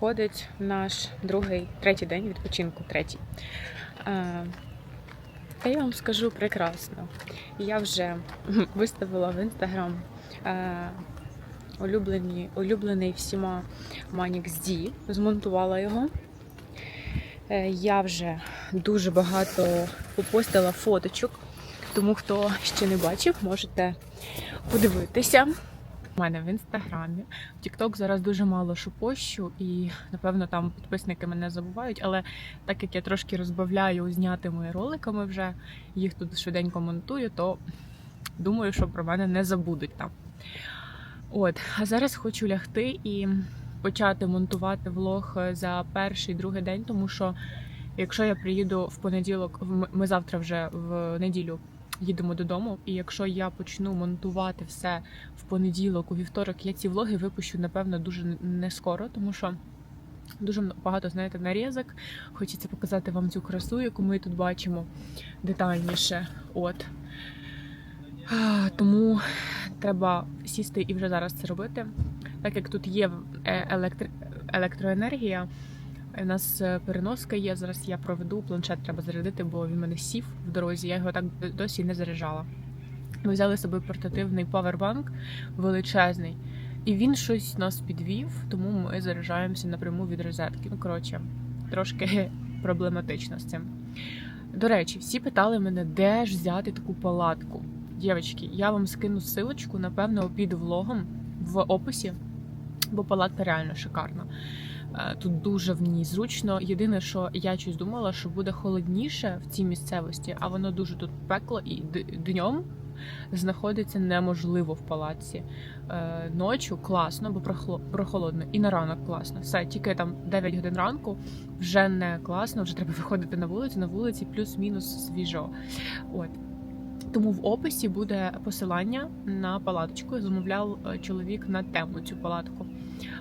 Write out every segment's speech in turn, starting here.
проходить наш другий, третій день відпочинку, третій. Та я вам скажу прекрасно. Я вже виставила в інстаграм улюблений всіма Manix D, змонтувала його. Е, Я вже дуже багато попостила фоточок, тому хто ще не бачив, можете подивитися. У мене в інстаграмі. В TikTok зараз дуже мало що пощу, і напевно там підписники мене забувають. Але так як я трошки розбавляю знятими роликами вже, їх тут швиденько монтую, то думаю, що про мене не забудуть там. От, а зараз хочу лягти і почати монтувати влог за перший другий день, тому що якщо я приїду в понеділок, ми завтра вже в неділю їдемо додому, і якщо я почну монтувати все в понеділок, у вівторок, я ці влоги випущу, напевно, дуже не скоро, тому що. Дуже багато, знаєте, нарізок. Хочеться показати вам цю красу, яку ми тут бачимо детальніше. От. Тому треба сісти і вже зараз це робити. Так як тут є е, електроенергія, у нас е, переноска є. Зараз я проведу планшет, треба зарядити, бо він мене сів в дорозі. Я його так досі не заряджала. Ми взяли з собою портативний павербанк величезний, і він щось нас підвів, тому ми заряджаємося напряму від розетки. Ну, коротше, трошки проблематично з цим. До речі, всі питали мене, де ж взяти таку палатку. Дівчатки, я вам скину силочку, напевно, під влогом в описі, бо палатка реально шикарна. Е, Тут дуже в ній зручно. Єдине, що я щось думала, що буде холодніше в цій місцевості, а воно дуже тут пекло і днем знаходиться неможливо в палаці. Е, Ночі класно, бо прохолодно, і на ранок класно. Все, тільки там 9 годин ранку вже не класно, вже треба виходити на вулицю. На вулиці плюс-мінус свіжо. От. Тому в описі буде посилання на палаточку. Замовляв е, чоловік на тему цю палатку.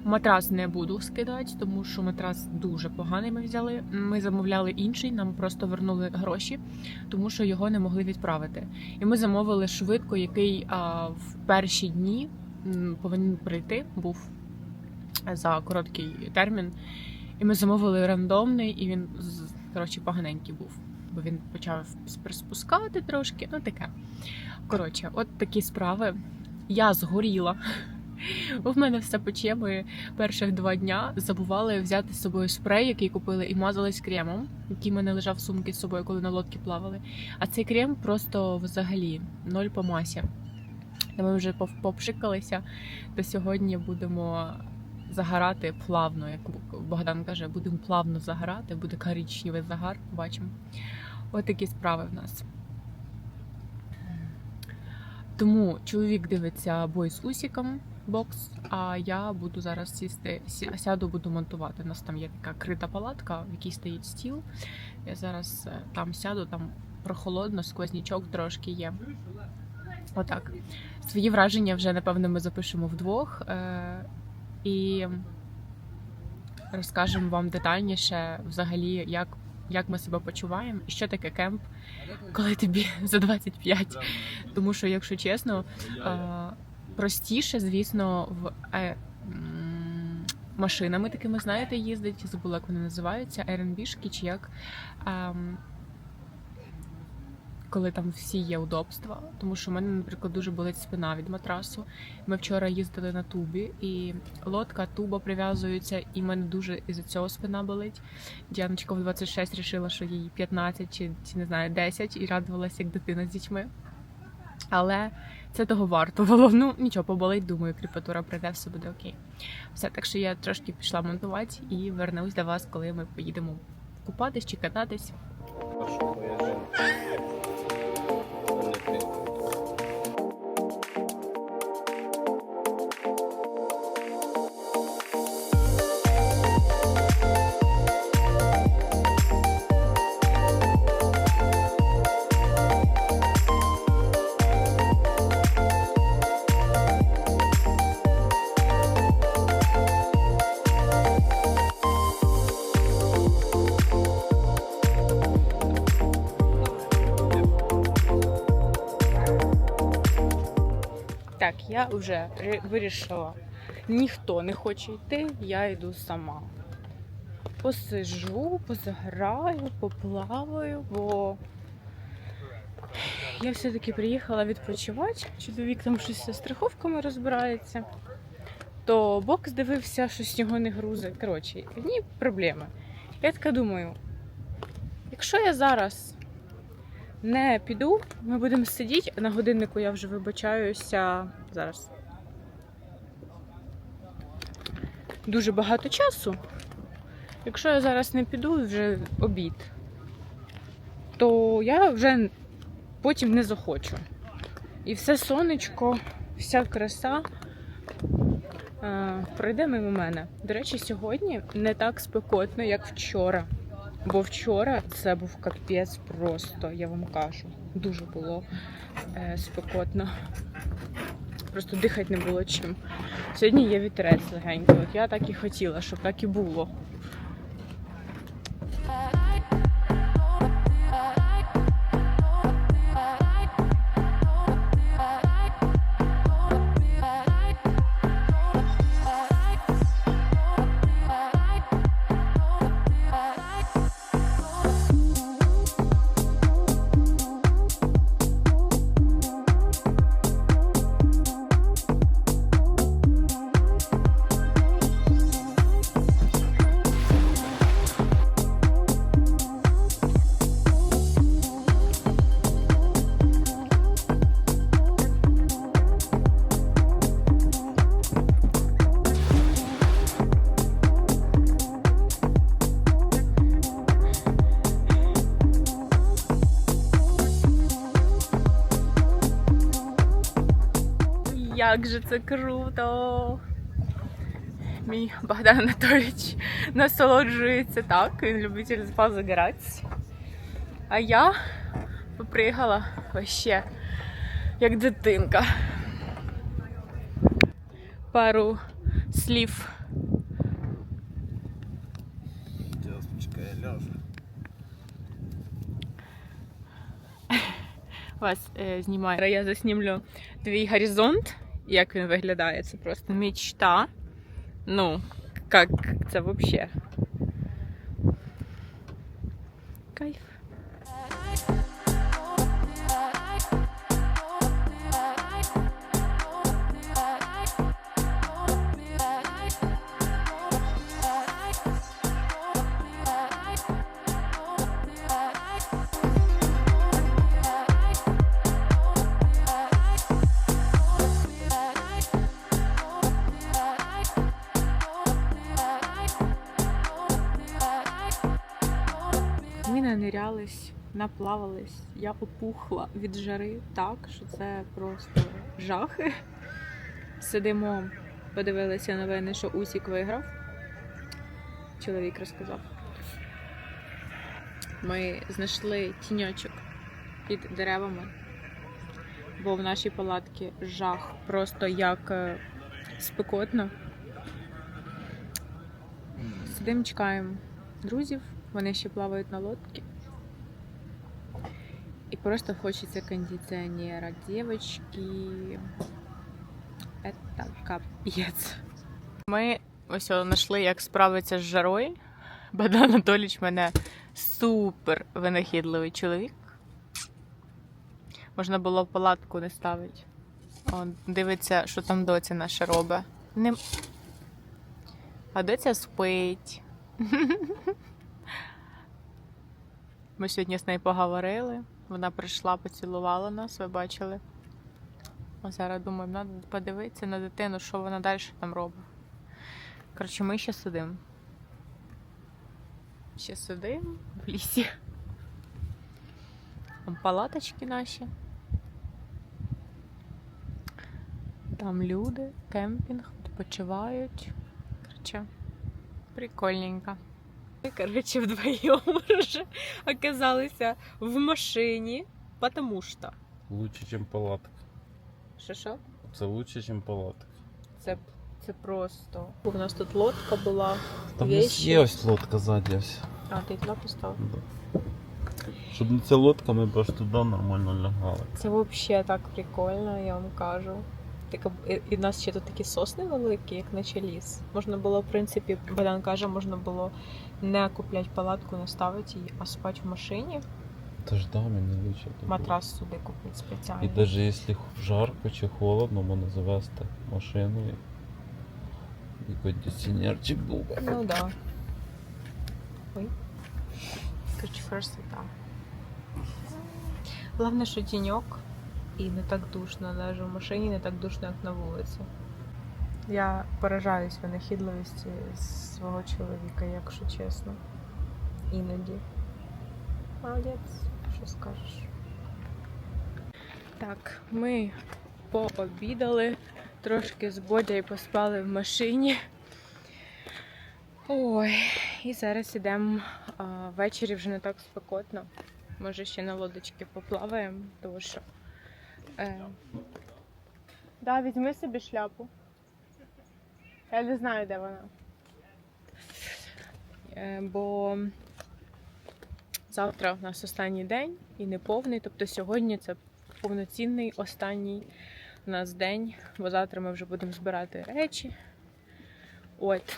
Матрас не буду скидати, тому що матрас дуже поганий. Ми взяли. Ми замовляли інший, нам просто вернули гроші, тому що його не могли відправити. І ми замовили швидко, який а, в перші дні повинен прийти, був за короткий термін. І ми замовили рандомний, і він коротше поганенький був. Бо він почав спр- спускати трошки, ну таке. Коротше, от такі справи. Я згоріла. В мене все пече. Ми перших два дня забували взяти з собою спрей, який купили, і мазались кремом, який в мене лежав в сумці з собою, коли на лодці плавали. А цей крем просто взагалі ноль по масі. Ми вже попшикалися, то сьогодні будемо загорати плавно, як Богдан каже, будемо плавно загорати, буде коричневий загар, бачимо. От такі справи в нас. Тому чоловік дивиться бой з усіком бокс, а я буду зараз сісти, сі- сяду, буду монтувати. У нас там є така крита палатка, в якій стоїть стіл. Я зараз е, там сяду, там прохолодно, сквознячок трошки є. Отак. Свої враження вже, напевно, ми запишемо вдвох. Е- і розкажемо вам детальніше взагалі, як, як ми себе почуваємо і що таке кемп, коли тобі за 25. Тому що, якщо чесно, е, простіше, звісно, в е, машинами такими, знаєте, їздить, забула, як вони називаються, Airbnb-шки чи як. Ем, коли там всі є удобства, тому що в мене, наприклад, дуже болить спина від матрасу. Ми вчора їздили на тубі, і лодка, туба прив'язуються, і в мене дуже із-за цього спина болить. Діаночка в 26 вирішила, що їй 15 чи, чи не знаю 10, і радувалася як дитина з дітьми. Але це того варто. було. Ну нічого, поболить, думаю, кріпатура прийде, все буде окей. Все, так що я трошки пішла монтувати і вернусь до вас, коли ми поїдемо купатись чи кататись. Так, я вже вирішила. Ніхто не хоче йти, я йду сама. посижу, позаграю, поплаваю, бо я все-таки приїхала відпочивати. Чоловік там щось зі страховками розбирається. То бокс дивився, щось його не грузить. Коротше, одні проблеми. Я така думаю, якщо я зараз не піду, ми будемо сидіти. На годиннику я вже вибачаюся зараз. Дуже багато часу. Якщо я зараз не піду, вже обід, то я вже потім не захочу. І все сонечко, вся краса е, пройде мимо мене. До речі, сьогодні не так спекотно, як вчора. Бо вчора це був капець просто, я вам кажу. Дуже було е, спекотно. Просто дихати не було чим. Сьогодні є вітерець легенький. От я так і хотіла, щоб так і було. Як же це круто! Мій Богдан Анатолійович насолоджується так, він любитель позагорати. А я приїхала вообще як дитинка. Пару слів. Вас е, знімаю. Я заснімлю твій горизонт, як він виглядає. Це просто мечта. Ну, як це взагалі? Кайф. Ми наплавались. Я опухла від жари так, що це просто жахи. Сидимо, подивилися новини, що Усік виграв. Чоловік розказав. Ми знайшли тіньочок під деревами, бо в нашій палатці жах просто як е, спекотно. Сидимо, чекаємо друзів, вони ще плавають на лодці. Просто хочеться кондиціонера. Девочки, это капець. Ми ось знайшли, як справитися з жарою. Богдан Анатолійович мене супер винахідливий чоловік. Можна було палатку не ставити. Он дивиться, що там доця наша робить. Не... А доця спить. Ми сьогодні з нею поговорили. Вона прийшла, поцілувала нас, ви бачили. А зараз думаємо, треба подивитися на дитину, що вона далі там робить. Коротше, ми ще сидимо. Ще сидимо в лісі. Там палаточки наші. Там люди, кемпінг, відпочивають. Коротше, прикольненько. Ми, коротше, вдвоєм вже оказалися в машині, потому що. Лучше, чем палатка. Що що? Це лучше, чем палатка. Це, це просто. У нас тут лодка була. Там Вещи. є ось лодка ззаді ось. А, ти туди поставив? Да. Щоб не ця лодка, ми б аж туди нормально лягали. Це взагалі так прикольно, я вам кажу. Така, і, і в нас ще тут такі сосни великі, як наче ліс. Можна було, в принципі, Богдан каже, можна було не купляти палатку, не ставити її, а спати в машині. Та ж да, мені лучше. Матрас сюди купити спеціально. І навіть якщо жарко чи холодно, можна завести машину і, і кондиціонерчик був. Ну да. Ой. Короче, там. Головне, що тіньок і не так душно, навіть в машині не так душно, як на вулиці. Я поражаюсь винахідливості свого чоловіка, якщо чесно. Іноді. Молодець, що скажеш. Так, ми пообідали, трошки з Бодя поспали в машині. Ой, і зараз ідемо ввечері вже не так спекотно. Може ще на лодочки поплаваємо, тому що. Е... Да, візьми собі шляпу. Я не знаю, де вона. Е, бо завтра у нас останній день і не повний. Тобто сьогодні це повноцінний останній у нас день, бо завтра ми вже будемо збирати речі. От.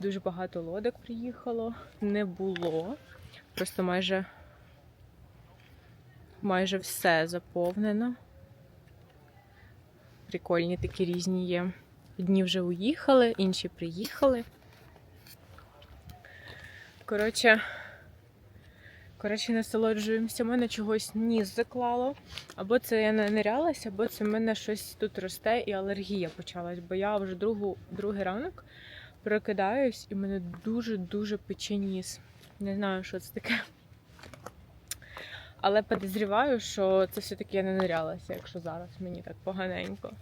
Дуже багато лодок приїхало. Не було. Просто майже майже все заповнено. Прикольні такі різні є. Одні вже уїхали, інші приїхали. Коротше, коротше, насолоджуємося. У мене чогось ніс заклало. Або це я не нирялася, або це в мене щось тут росте і алергія почалась. Бо я вже другу, другий ранок прокидаюсь і мене дуже-дуже пече ніс. Не знаю, що це таке. Але підозріваю, що це все-таки я не нирялася, якщо зараз мені так поганенько.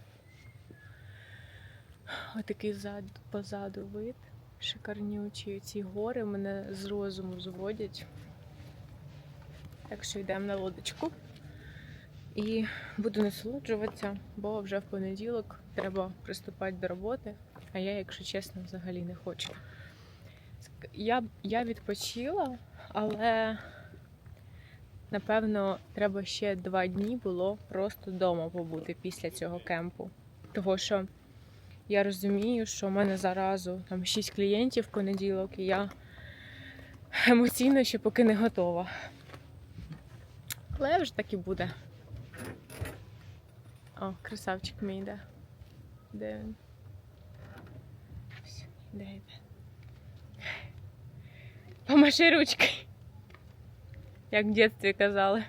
Отакий зад, позаду вид. Шикарнючі ці гори мене з розуму зводять. Так що йдемо на лодочку. І буду насолоджуватися, бо вже в понеділок треба приступати до роботи. А я, якщо чесно, взагалі не хочу. Я, я відпочила, але напевно треба ще два дні було просто вдома побути після цього кемпу. Того що я розумію, що в мене заразу там шість клієнтів в понеділок, і я емоційно ще поки не готова. Але вже так і буде. О, красавчик мій йде. Де він? Все, Де йде? Помаши ручкою. Як в дитинстві казали.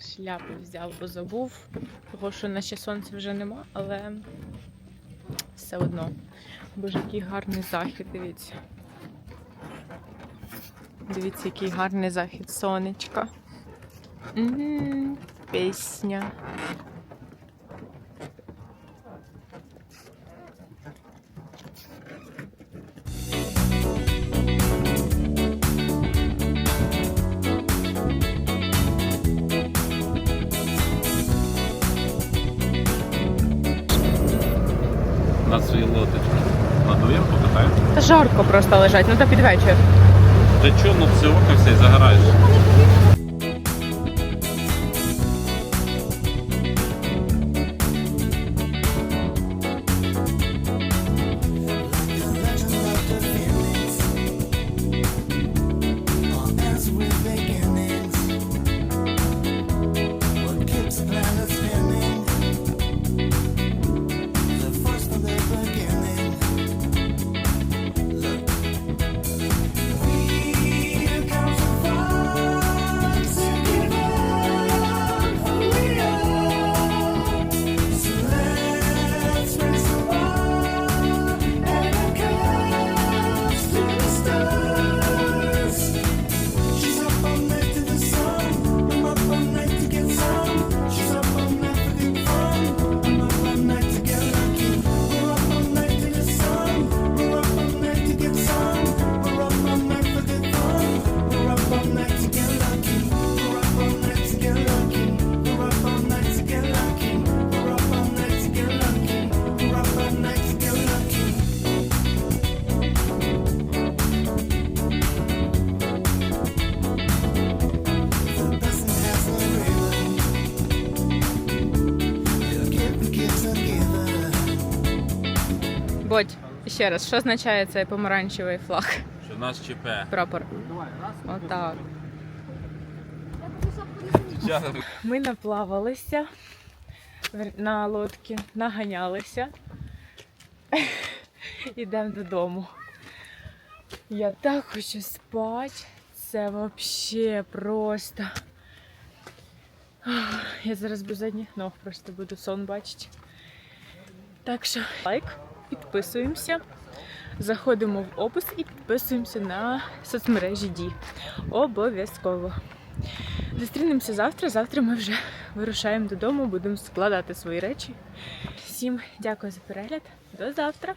Шляпу взяв, бо забув. Того, що наче сонця вже нема, але все одно. Боже, який гарний захід, дивіться. Дивіться, який гарний захід сонечка. М, Пісня. Свої лодочки. Надуємо, покатаємо. Та жарко просто лежать, ну та під вечір. Та чого, ну все око все і загораєш. Ще раз, що означає цей помаранчевий флаг? Що в нас ЧП. Прапор. Отак. Ми наплавалися на лодці, наганялися. Ідемо додому. Я так хочу спати. Це взагалі просто. Я зараз без задніх ног просто буду сон бачити. Так що лайк, підписуємося, заходимо в опис і підписуємося на соцмережі Ді. Обов'язково. Зустрінемося завтра. Завтра ми вже вирушаємо додому, будемо складати свої речі. Всім дякую за перегляд. До завтра!